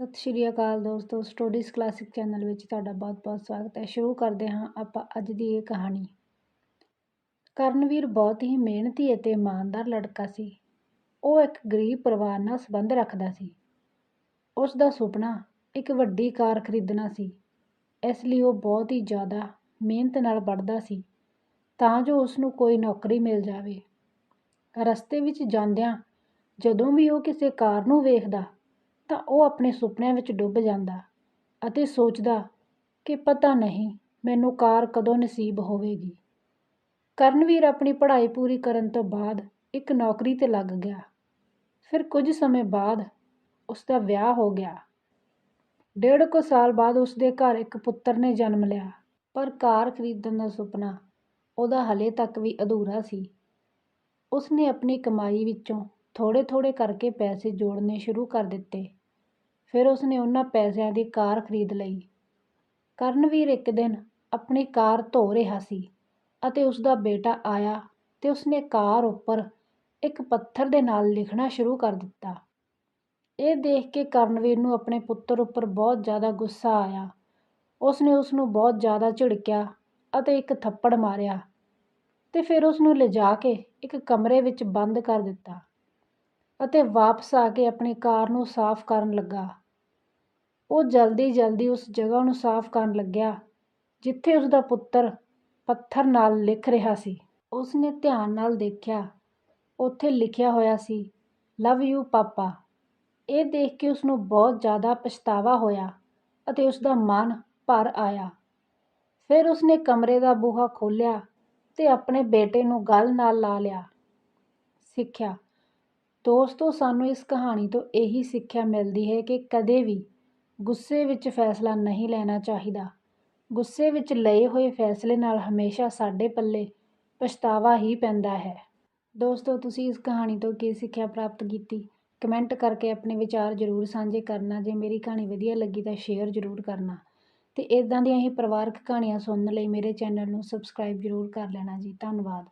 ਸਤਿ ਸ਼੍ਰੀ ਅਕਾਲ ਦੋਸਤੋ stories classic channel ਵਿੱਚ ਤੁਹਾਡਾ ਬਹੁਤ-ਬਹੁਤ ਸਵਾਗਤ ਹੈ। ਸ਼ੁਰੂ ਕਰਦੇ ਹਾਂ ਆਪਾਂ ਅੱਜ ਦੀ ਇਹ ਕਹਾਣੀ। ਕਰਨਵੀਰ ਬਹੁਤ ਹੀ ਮਿਹਨਤੀ ਅਤੇ ਇਮਾਨਦਾਰ ਲੜਕਾ ਸੀ। ਉਹ ਇੱਕ ਗਰੀਬ ਪਰਿਵਾਰ ਨਾਲ ਸੰਬੰਧ ਰੱਖਦਾ ਸੀ। ਉਸ ਦਾ ਸੁਪਨਾ ਇੱਕ ਵੱਡੀ ਕਾਰ ਖਰੀਦਣਾ ਸੀ। ਇਸ ਲਈ ਉਹ ਬਹੁਤ ਹੀ ਜ਼ਿਆਦਾ ਮਿਹਨਤ ਨਾਲ ਪੜ੍ਹਦਾ ਸੀ ਤਾਂ ਜੋ ਉਸ ਨੂੰ ਕੋਈ ਨੌਕਰੀ ਮਿਲ ਜਾਵੇ। ਰਸਤੇ ਵਿੱਚ ਜਾਂਦਿਆਂ ਜਦੋਂ ਵੀ ਉਹ ਕਿਸੇ ਕਾਰ ਨੂੰ ਵੇਖਦਾ ਤਾਂ ਉਹ ਆਪਣੇ ਸੁਪਨਿਆਂ ਵਿੱਚ ਡੁੱਬ ਜਾਂਦਾ ਅਤੇ ਸੋਚਦਾ ਕਿ ਪਤਾ ਨਹੀਂ ਮੈਨੂੰ ਕਾਰ ਕਦੋਂ ਨਸੀਬ ਹੋਵੇਗੀ। ਕਰਨਵੀਰ ਆਪਣੀ ਪੜ੍ਹਾਈ ਪੂਰੀ ਕਰਨ ਤੋਂ ਬਾਅਦ ਇੱਕ ਨੌਕਰੀ 'ਤੇ ਲੱਗ ਗਿਆ। ਫਿਰ ਕੁਝ ਸਮੇਂ ਬਾਅਦ ਉਸ ਦਾ ਵਿਆਹ ਹੋ ਗਿਆ। ਡੇਢ ਕੁ ਸਾਲ ਬਾਅਦ ਉਸ ਦੇ ਘਰ ਇੱਕ ਪੁੱਤਰ ਨੇ ਜਨਮ ਲਿਆ, ਪਰ ਕਾਰ ਖਰੀਦਣ ਦਾ ਸੁਪਨਾ ਉਹਦਾ ਹਾਲੇ ਤੱਕ ਵੀ ਅਧੂਰਾ ਸੀ। ਉਸ ਨੇ ਆਪਣੀ ਕਮਾਈ ਵਿੱਚੋਂ ਥੋੜ੍ਹੇ ਥੋੜ੍ਹੇ ਕਰਕੇ ਪੈਸੇ ਜੋੜਨੇ ਸ਼ੁਰੂ ਕਰ ਦਿੱਤੇ। ਫਿਰ ਉਸ ਨੇ ਉਹਨਾਂ ਪੈਸਿਆਂ ਦੀ ਕਾਰ ਖਰੀਦ ਲਈ। ਕਰਨਵੀਰ ਇੱਕ ਦਿਨ ਆਪਣੀ ਕਾਰ ਧੋ ਰਿਹਾ ਸੀ ਅਤੇ ਉਸ ਦਾ ਬੇਟਾ ਆਇਆ ਤੇ ਉਸਨੇ ਕਾਰ ਉੱਪਰ ਇੱਕ ਪੱਥਰ ਦੇ ਨਾਲ ਲਿਖਣਾ ਸ਼ੁਰੂ ਕਰ ਦਿੱਤਾ। ਇਹ ਦੇਖ ਕੇ ਕਰਨਵੀਰ ਨੂੰ ਆਪਣੇ ਪੁੱਤਰ ਉੱਪਰ ਬਹੁਤ ਜ਼ਿਆਦਾ ਗੁੱਸਾ ਆਇਆ। ਉਸ ਨੇ ਉਸ ਨੂੰ ਬਹੁਤ ਜ਼ਿਆਦਾ ਝਿੜਕਿਆ ਅਤੇ ਇੱਕ ਥੱਪੜ ਮਾਰਿਆ ਤੇ ਫਿਰ ਉਸ ਨੂੰ ਲਿਜਾ ਕੇ ਇੱਕ ਕਮਰੇ ਵਿੱਚ ਬੰਦ ਕਰ ਦਿੱਤਾ। ਅਤੇ ਵਾਪਸ ਆ ਕੇ ਆਪਣੀ ਕਾਰ ਨੂੰ ਸਾਫ਼ ਕਰਨ ਲੱਗਾ। ਉਹ ਜਲਦੀ ਜਲਦੀ ਉਸ ਜਗ੍ਹਾ ਨੂੰ ਸਾਫ਼ ਕਰਨ ਲੱਗਿਆ, ਜਿੱਥੇ ਉਸ ਦਾ ਪੁੱਤਰ ਪੱਥਰ ਨਾਲ ਲਿਖ ਰਿਹਾ ਸੀ। ਉਸ ਨੇ ਧਿਆਨ ਨਾਲ ਦੇਖਿਆ। ਉੱਥੇ ਲਿਖਿਆ ਹੋਇਆ ਸੀ, ਲਵ ਯੂ, ਪਾਪਾ। ਇਹ ਦੇਖ ਕੇ ਉਸ ਨੂੰ ਬਹੁਤ ਜ਼ਿਆਦਾ ਪਛਤਾਵਾ ਹੋਇਆ ਅਤੇ ਉਸ ਦਾ ਮਨ ਭਰ ਆਇਆ। ਫਿਰ ਉਸਨੇ ਕਮਰੇ ਦਾ ਬੂਹਾ ਖੋਲ੍ਹਿਆ ਤੇ ਆਪਣੇ ਬੇਟੇ ਨੂੰ ਗਲ ਨਾਲ ਲਾ ਲਿਆ। ਸਿੱਖਿਆ ਦੋਸਤੋ, ਸਾਨੂੰ ਇਸ ਕਹਾਣੀ ਤੋਂ ਇਹੀ ਸਿੱਖਿਆ ਮਿਲਦੀ ਹੈ ਕਿ ਕਦੇ ਵੀ ਗੁੱਸੇ ਵਿੱਚ ਫੈਸਲਾ ਨਹੀਂ ਲੈਣਾ ਚਾਹੀਦਾ। ਗੁੱਸੇ ਵਿੱਚ ਲਏ ਹੋਏ ਫੈਸਲੇ ਨਾਲ ਹਮੇਸ਼ਾ ਸਾਡੇ ਪੱਲੇ ਪਛਤਾਵਾ ਹੀ ਪੈਂਦਾ ਹੈ। ਦੋਸਤੋ, ਤੁਸੀਂ ਇਸ ਕਹਾਣੀ ਤੋਂ ਕੀ ਸਿੱਖਿਆ ਪ੍ਰਾਪਤ ਕੀਤੀ? ਕਮੈਂਟ ਕਰਕੇ ਆਪਣੇ ਵਿਚਾਰ ਜ਼ਰੂਰ ਸਾਂਝੇ ਕਰਨਾ। ਜੇ ਮੇਰੀ ਕਹਾਣੀ ਵਧੀਆ ਲੱਗੀ ਤਾਂ ਸ਼ੇਅਰ ਜ਼ਰੂਰ ਕਰਨਾ। ਤੇ ਇਦਾਂ ਦੀਆਂ ਹੀ ਪਰਿਵਾਰਕ ਕਹਾਣੀਆਂ ਸੁਣਨ ਲਈ ਮੇਰੇ ਚੈਨਲ ਨੂੰ ਸਬਸਕ੍ਰਾਈਬ ਜ਼ਰੂਰ ਕਰ ਲੈਣਾ ਜੀ। ਧੰਨਵਾਦ।